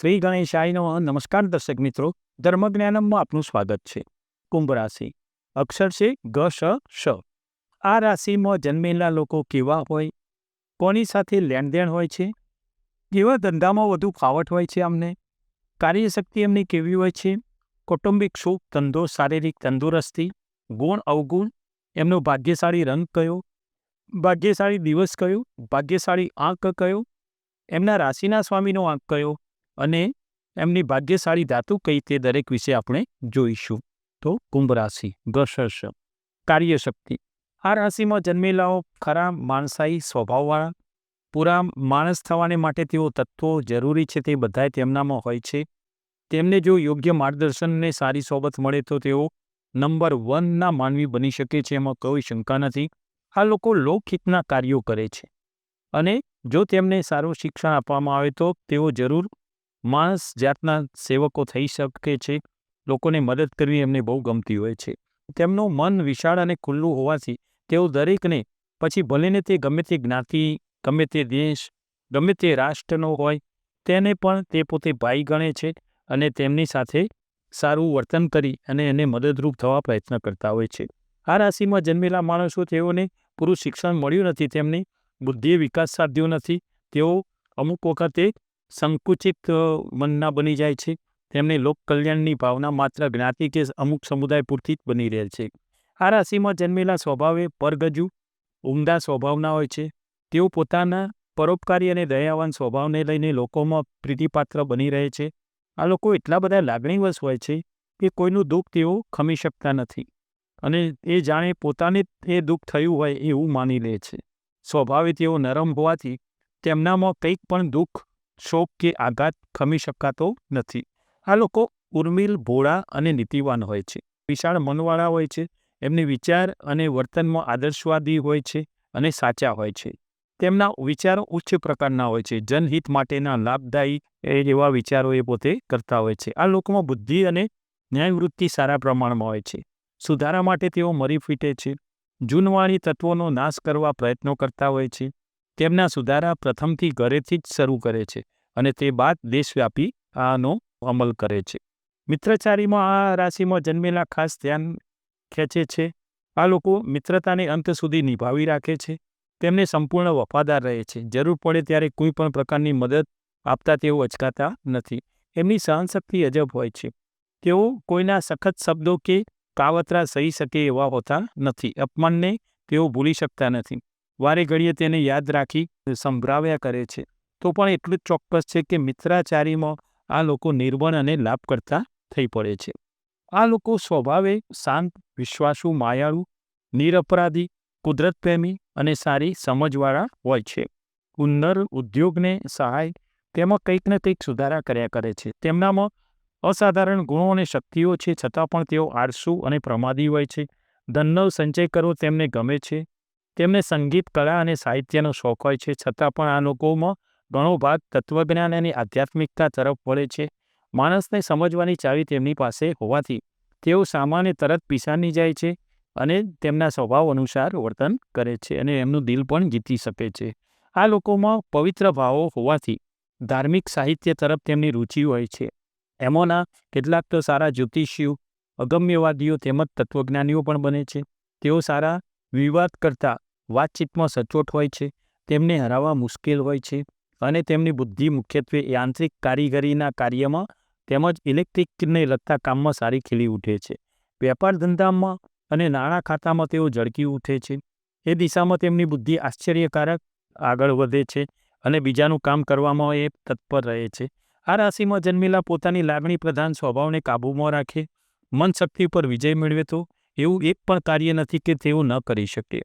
શ્રી ગણેશાયનો નમસ્કાર દર્શક મિત્રો, ધર્મજ્ઞાનમમાં આપનું સ્વાગત છે. કુંભ રાશિ. અક્ષર છે ગ, શ શ. આ રાશિમાં જન્મેલા લોકો કેવા હોય? કોની સાથે લેણદેણ હોય છે? કેવા ધંધામાં વધુ ફાવટ હોય છે અમને કાર્યશક્તિ એમની કેવી હોય છે? કૌટુંબિક સુખ, ધંધો, શારીરિક તંદુરસ્તી, ગુણ, અવગુણ, એમનો ભાગ્યશાળી રંગ કયો? ભાગ્યશાળી દિવસ કયો? ભાગ્યશાળી આંક કયો? એમના રાશિના સ્વામીનો આંક કયો? અને એમની ભાગ્યશાળી ધાતુ કઈ તે દરેક વિશે આપણે જોઈશું. તો કુંભ રાશિ ઘર્ષર્ષ કાર્યશક્તિ. આ રાશિમાં જન્મેલાઓ ખરા માણસાઈ સ્વભાવવાળા, પૂરા માણસ થવાને માટે તેઓ તત્વો જરૂરી છે તે બધાય તેમનામાં હોય છે. તેમને જો યોગ્ય માર્ગદર્શનને સારી સોબત મળે તો તેઓ નંબર વનના માનવી બની શકે છે એમાં કોઈ શંકા નથી. આ લોકો લોકહિતના કાર્યો કરે છે. અને જો તેમને સારું શિક્ષણ આપવામાં આવે તો તેઓ જરૂર માણસ જાતના સેવકો થઈ શકે છે, લોકોને મદદ કરવી એમને બહુ ગમતી હોય છે. તેમનું મન વિશાળ અને ખુલ્લું હોવાથી તેઓ દરેકને પછી ભલેને તે ગમે તે જ્ઞાતિ, ગમે તે દેશ, ગમે તે રાષ્ટ્રનો હોય, તેને પણ તે પોતે ભાઈ ગણે છે અને તેમની સાથે સારું વર્તન કરી અને એને મદદરૂપ થવા પ્રયત્ન કરતા હોય છે. આ રાશિમાં જન્મેલા માણસો તેઓને પૂરું શિક્ષણ મળ્યું નથી, તેમની બુદ્ધિએ વિકાસ સાધ્યો નથી. તેઓ અમુક વખતે સંકુચિત મનના બની જાય છે. તેમની લોક કલ્યાણની ભાવના માત્ર જ્ઞાતિ કે અમુક સમુદાય પૂરતી જ બની રહે છે. આ રાશિમાં જન્મેલા સ્વભાવે પરગજુ, ઉમદા સ્વભાવના હોય છે. તેઓ પોતાના પરોપકારી અને દયાવાન સ્વભાવને લઈને લોકોમાં પ્રીતિપાત્ર બની રહે છે. આ લોકો એટલા બધા લાગણીવશ હોય છે કે કોઈનું દુઃખ તેઓ ખમી શકતા નથી અને એ જાણે પોતાને એ દુઃખ થયું હોય એવું માની લે છે. સ્વભાવે તેઓ નરમ હોવાથી તેમનામાં કંઈક પણ દુઃખ શોક કે આઘાત ખમી શકાતો નથી. આ લોકો ઉર્મિલ, ભોળા અને નીતિવાન હોય છે. વિશાળ મનવાળા હોય છે. એમની વિચાર અને વર્તનમાં આદર્શવાદી હોય છે અને સાચા હોય છે. તેમના વિચારો ઉચ્ચ પ્રકારના હોય છે. જનહિત માટેના લાભદાયી એવા વિચારો એ પોતે કરતા હોય છે. આ લોકોમાં બુદ્ધિ અને ન્યાયવૃત્તિ સારા પ્રમાણમાં હોય છે. સુધારા માટે તેઓ મરી ફીટે છે. જૂનવાણી તત્વોનો નાશ કરવા પ્રયત્નો કરતા હોય છે. તેમના સુધારા પ્રથમથી ઘરેથી જ શરૂ કરે છે અને તે બાદ દેશવ્યાપી આનો અમલ કરે છે. મિત્રચારીમાં આ રાશિમાં જન્મેલા ખાસ ધ્યાન ખેંચે છે. આ લોકો મિત્રતાને અંત સુધી નિભાવી રાખે છે. તેમને સંપૂર્ણ વફાદાર રહે છે. જરૂર પડે ત્યારે કોઈ પણ પ્રકારની મદદ આપતા તેઓ અચકાતા નથી. એમની સહનશક્તિ અજબ હોય છે. તેઓ કોઈના સખત શબ્દો કે કાવતરા સહી શકે એવા હોતા નથી. અપમાનને તેઓ ભૂલી શકતા નથી. વારે ઘડીએ તેને યાદ રાખી સંભળાવ્યા કરે છે. તો પણ એટલું જ ચોક્કસ છે કે મિત્રાચારીમાં આ લોકો નિર્બળ અને લાભ કરતા થઈ પડે છે. આ લોકો સ્વભાવે શાંત, વિશ્વાસુ, માયાળુ, નિરપરાધી કુદરત પ્રેમી અને સારી સમજવાળા હોય છે. ઉન્નર ઉદ્યોગને સહાય તેમાં કંઈક ને કંઈક સુધારા કર્યા કરે છે. તેમનામાં અસાધારણ ગુણો અને શક્તિઓ છે છતાં પણ તેઓ આળસુ અને પ્રમાદી હોય છે. ધનનો સંચય કરવો તેમને ગમે છે. તેમને સંગીત કળા અને સાહિત્યનો શોખ હોય છે. છતાં પણ આ લોકોમાં ઘણો ભાગ તત્વજ્ઞાન અને આધ્યાત્મિકતા તરફ વળે છે. માણસને સમજવાની ચાવી તેમની પાસે હોવાથી તેઓ સામાન્ય તરત પીસાની જાય છે અને તેમના સ્વભાવ અનુસાર વર્તન કરે છે અને એમનું દિલ પણ જીતી શકે છે. આ લોકોમાં પવિત્ર ભાવો હોવાથી ધાર્મિક સાહિત્ય તરફ તેમની રુચિ હોય છે. એમાંના કેટલાક તો સારા જ્યોતિષીઓ, અગમ્યવાદીઓ તેમજ તત્વજ્ઞાનીઓ પણ બને છે. તેઓ સારા વિવાદ કરતા વાતચીતમાં સચોટ હોય છે, તેમને હરાવવા મુશ્કેલ હોય છે અને તેમની બુદ્ધિ મુખ્યત્વે યાંત્રિક કારીગરીના કાર્યમાં તેમજ ઇલેક્ટ્રિકને લગતા કામમાં સારી ખીલી ઉઠે છે. વેપાર ધંધામાં અને નાણાં ખાતામાં તેઓ ઝળકી ઉઠે છે. એ દિશામાં તેમની બુદ્ધિ આશ્ચર્યકારક આગળ વધે છે અને બીજાનું કામ કરવામાં એ તત્પર રહે છે. આ રાશિમાં જન્મેલા પોતાની લાગણી પ્રધાન સ્વભાવને કાબૂમાં રાખે મન શક્તિ પર વિજય મેળવે તો એવું એક પણ કાર્ય નથી કે તેઓ ન કરી શકે.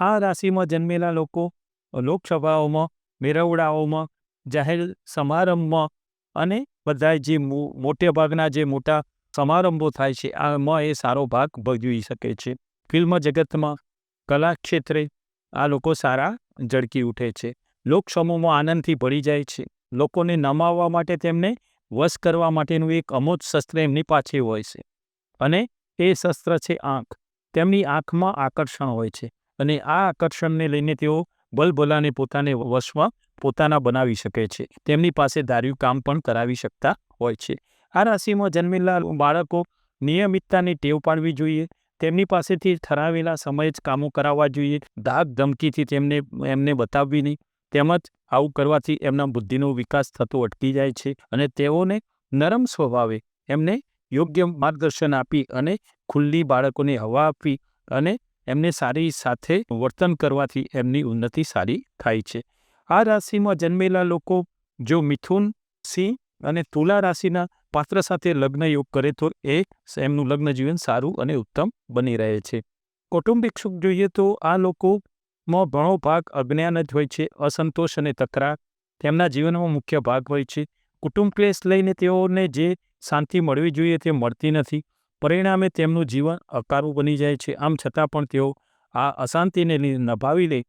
આ રાશિમાં જન્મેલા લોકો લોકસભાઓમાં, મેળવડાઓમાં, જાહેર સમારંભમાં અને બધા જે મો- મોટે ભાગના જે મોટા સમારંભો થાય છે, આમાં એ સારો ભાગ ભજવી શકે છે. ફિલ્મ જગતમાં, કલા ક્ષેત્રે આ લોકો સારા ઝળકી ઉઠે છે. લોકસમૂહમાં આનંદથી ભળી જાય છે. લોકોને નમાવવા માટે તેમને વશ કરવા માટેનું એક અમોજ શસ્ત્ર એમની પાછે હોય છે. અને એ શસ્ત્ર છે આંખ. તેમની આંખમાં આકર્ષણ હોય છે. અને આ આકર્ષણને લઈને તેઓ બલભલાને પોતાને વશમાં પોતાના બનાવી શકે છે. તેમની પાસે ધાર્યું કામ પણ કરાવી શકતા હોય છે. આ રાશિમાં જન્મેલા બાળકો નિયમિતતાની ટેવ પાડવી જોઈએ. તેમની પાસેથી ઠરાવેલા સમયે જ કામો કરાવવા જોઈએ. ધાક ધમકીથી તેમને, એમને બતાવવી નહીં તેમજ આવું કરવાથી એમના બુદ્ધિનો વિકાસ થતો અટકી જાય છે અને તેઓને નરમ સ્વભાવે એમને યોગ્ય માર્ગદર્શન આપી અને ખુલ્લી બાળકોને હવા આપવી અને એમને સારી સાથે વર્તન કરવાથી એમની ઉન્નતિ સારી થાય છે. આ રાશિમાં જન્મેલા લોકો જો મિથુન, સિંહ અને તુલા રાશિના પાત્ર સાથે લગ્ન યોગ કરે તો એ એમનું લગ્ન જીવન સારું અને ઉત્તમ બની રહે છે. કૌટુંબિક સુખ જોઈએ તો આ લોકોમાં ઘણો ભાગ અજ્ઞાન જ હોય છે, અસંતોષ અને તકરાર તેમના જીવનમાં મુખ્ય ભાગ હોય છે. કુટુંબ ક્લેશ લઈને તેઓને જે શાંતિ મળવી જોઈએ તે મળતી નથી. પરિણામે તેમનું જીવન અકારું બની જાય છે. આમ છતાં પણ તેઓ આ અશાંતિને નભાવી લે.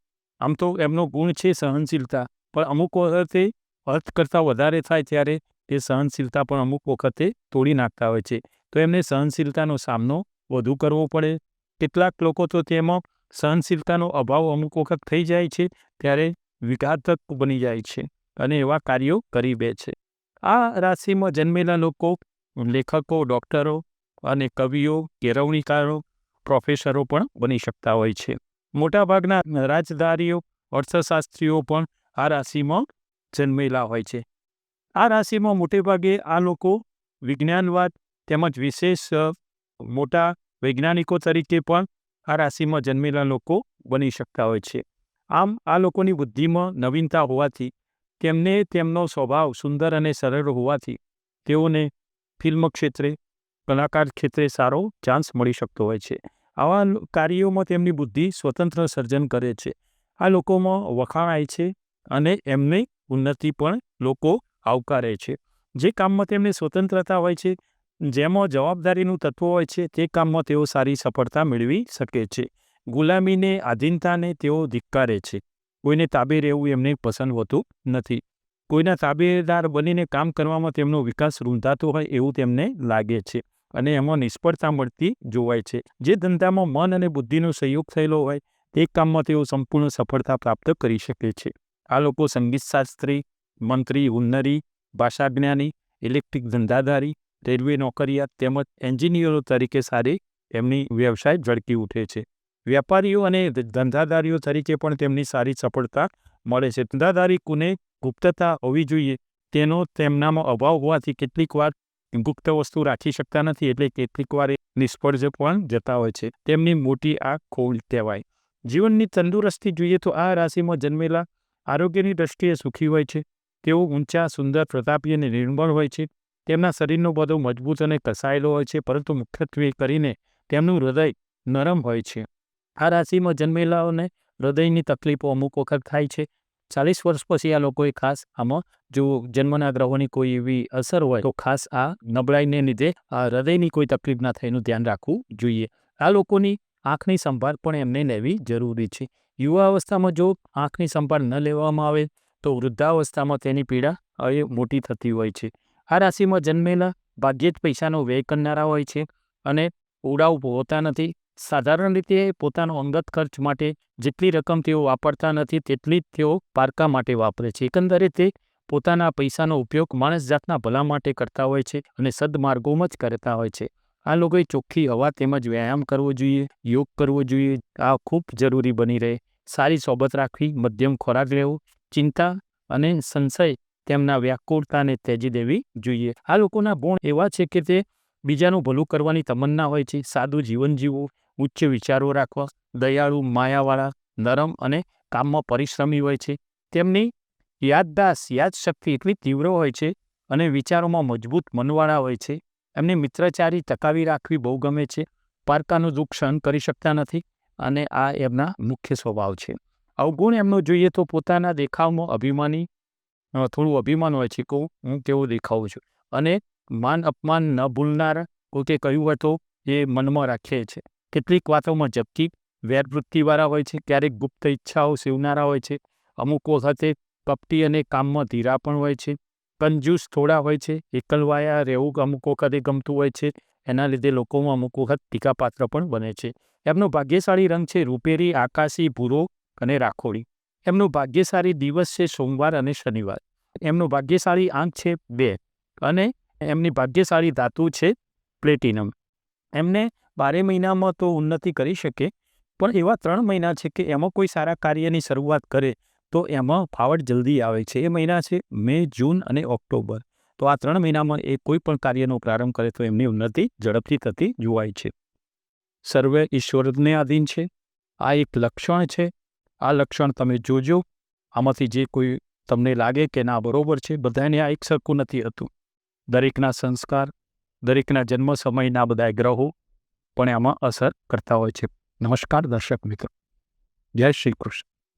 આમ તો એમનો ગુણ છે સહનશીલતા, પણ અમુક વખતે અર્થ કરતાં વધારે થાય ત્યારે તે સહનશીલતા પણ અમુક વખતે તોડી નાખતા હોય છે. તો એમને સહનશીલતાનો સામનો વધુ કરવો પડે. કેટલાક લોકો તો તેમાં સહનશીલતાનો અભાવ અમુક વખત થઈ જાય છે ત્યારે વિઘાતક બની જાય છે અને એવા કાર્યો કરી બે છે. આ રાશિમાં જન્મેલા લોકો, લેખકો, ડૉક્ટરો અને કવિઓ, કેળવણીકારો, પ્રોફેસરો પણ બની શકતા હોય છે. મોટાભાગના રાજધારીઓ, અર્થશાસ્ત્રીઓ પણ આ રાશિમાં જન્મેલા હોય છે. આ રાશિમાં મોટેભાગે આ લોકો વિજ્ઞાનવાદ તેમજ વિશેષ, મોટા વૈજ્ઞાનિકો તરીકે પણ આ રાશિમાં જન્મેલા લોકો બની શકતા હોય છે. આમ, આ લોકોની બુદ્ધિમાં નવીનતા હોવાથી, તેમને તેમનો સ્વભાવ સુંદર અને સરળ હોવાથી, તેઓને ફિલ્મ ક્ષેત્રે કલાકાર ક્ષેત્રે સારો ચાન્સ મળી શકતો હોય છે. આવા કાર્યોમાં તેમની બુદ્ધિ સ્વતંત્ર સર્જન કરે છે. આ લોકોમાં વખાણાય છે અને એમની ઉન્નતિ પણ લોકો આવકારે છે. જે કામમાં તેમને સ્વતંત્રતા હોય છે, જેમાં જવાબદારીનું તત્વ હોય છે, તે કામમાં તેઓ સારી સફળતા મેળવી શકે છે. ગુલામીને આધીનતાને તેઓ ધિક્કારે છે. કોઈને તાબે રહેવું એમને પસંદ હોતું નથી. કોઈના તાબેદાર બનીને કામ કરવામાં તેમનો વિકાસ રૂંધાતો હોય એવું તેમને લાગે છે અને એમાં નિષ્ફળતા મળતી જોવાય છે. જે ધંધામાં મન અને બુદ્ધિનો સહયોગ થયેલો હોય, તે કામમાં તેઓ સંપૂર્ણ સફળતા પ્રાપ્ત કરી શકે છે. આ લોકો સંગીતશાસ્ત્રી મંત્રી હુન્નરી ભાષાજ્ઞાની ઇલેક્ટ્રિક ધંધાધારી, રેલવે નોકરિયાત તેમજ એન્જિનિયરો તરીકે સારી એમની વ્યવસાય ઝળકી ઉઠે છે. વેપારીઓ અને ધંધાદારીઓ તરીકે પણ તેમની સારી સફળતા મળે છે. ધંધાદારી કુને ગુપ્તતા હોવી જોઈએ, તેનો તેમનામાં અભાવ હોવાથી કેટલીક વાર ગુપ્ત વસ્તુ રાખી શકતા નથી, એટલે કેટલીક વાર નિષ્ફળ પણ જતા હોય છે. તેમની મોટી આ ખોલ કહેવાય. જીવનની તંદુરસ્તી જોઈએ તો આ રાશિમાં જન્મેલા આરોગ્યની દ્રષ્ટિએ સુખી હોય છે. તેઓ ઊંચા, સુંદર, પ્રતાપી અને નિર્મળ હોય છે. તેમના શરીરનો બધો મજબૂત અને કસાયેલો હોય છે, પરંતુ મુખ્યત્વે કરીને તેમનું હૃદય નરમ હોય છે. આ રાશિમાં જન્મેલાઓને હૃદયની તકલીફો અમુક વખત થાય છે. ચાલીસ વર્ષ પછી આ લોકોએ ખાસ આમાં જો જન્મના ગ્રહોની કોઈ એવી અસર હોય તો ખાસ આ નબળાઈને લીધે આ હૃદયની કોઈ તકલીફ ના થાય એનું ધ્યાન રાખવું જોઈએ. આ લોકોની આંખની સંભાળ પણ એમને લેવી જરૂરી છે. યુવા અવસ્થામાં જો આંખની સંભાળ ન લેવામાં આવે તો વૃદ્ધાવસ્થામાં તેની પીડા એ મોટી થતી હોય છે. આ રાશિમાં જન્મેલા ભાગ્યે જ પૈસાનો વ્યય કરનારા હોય છે અને ઉડાવ હોતા નથી. સાધારણ રીતે પોતાનો અંગત ખર્ચ માટે જેટલી રકમ તેઓ વાપરતા નથી, તેટલી જ તેઓ પારકા માટે વાપરે છે. એકંદરે તે પોતાના પૈસાનો ઉપયોગ માણસ જાતના ભલા માટે કરતા હોય છે અને સદમાર્ગોમાં જ કરતા હોય છે. આ લોકોએ ચોખ્ખી હવા તેમજ વ્યાયામ કરવો જોઈએ, યોગ કરવો જોઈએ. આ ખૂબ જરૂરી બની રહે. સારી સોબત રાખવી, મધ્યમ ખોરાક લેવો, ચિંતા અને સંશય તેમના વ્યાકુળતાને ત્યજી દેવી જોઈએ. આ લોકોના ગુણ એવા છે કે તે બીજાનું ભલું કરવાની તમન્ના હોય છે. સાદું જીવન જીવવું ઉચ્ચ વિચારો રાખવા, દયાળુ, માયાવાળા, નરમ અને કામમાં પરિશ્રમી હોય છે. તેમની યાદદાસ યાદશક્તિ એટલી તીવ્ર હોય છે અને વિચારોમાં મજબૂત મનવાળા હોય છે. એમને મિત્રચારી ટકાવી રાખવી બહુ ગમે છે. પારકાનું દુઃખ સહન કરી શકતા નથી અને આ એમના મુખ્ય સ્વભાવ છે. અવગુણ એમનો જોઈએ તો પોતાના દેખાવમાં અભિમાની થોડું અભિમાન હોય છે. કે હું કેવો દેખાવું છું? અને માન અપમાન ન ભૂલનાર કોઈકે કહ્યું હોય તો એ મનમાં રાખે છે. કેટલીક વાતોમાં ઝપકી વેરવૃત્તિવાળા હોય છે, ક્યારેક ગુપ્ત ઈચ્છાઓ સેવનારા હોય છે, અમુક વખતે કપટી અને કામમાં ધીરા પણ હોય છે, કંજૂસ થોડા હોય છે, એકલવાયા રહેવું અમુક વખતે ગમતું હોય છે, એના લીધે લોકોમાં અમુક વખત ટીકાપાત્ર પણ બને છે. એમનો ભાગ્યશાળી રંગ છે રૂપેરી, આકાશી, ભૂરો અને રાખોડી. એમનું ભાગ્યશાળી દિવસ છે સોમવાર અને શનિવાર. એમનું ભાગ્યશાળી આંક છે બે અને એમની ભાગ્યશાળી ધાતુ છે પ્લેટિનમ. એમને બારે મહિનામાં તો ઉન્નતિ કરી શકે, પણ એવા ત્રણ મહિના છે કે એમાં કોઈ સારા કાર્યની શરૂઆત કરે, તો એમાં ફાવટ જલ્દી આવે છે. એ મહિના છે મે, જૂન અને ઓક્ટોબર. તો આ ત્રણ મહિનામાં એ કોઈ પણ કાર્યનો પ્રારંભ કરે તો એમની ઉન્નતિ ઝડપથી થતી જોવાય છે. સર્વે ઈશ્વરને આધીન છે. આ એક લક્ષણ છે. આ લક્ષણ તમે જોજો. આમાંથી જે કોઈ તમને લાગે કે ના, બરોબર છે, બધાને આ એક સરખું નથી હતું. દરેકના સંસ્કાર, દરેકના જન્મ સમયના બધા ગ્રહો પણ આમાં અસર કરતા હોય છે. નમસ્કાર દર્શક મિત્રો. જય શ્રી કૃષ્ણ.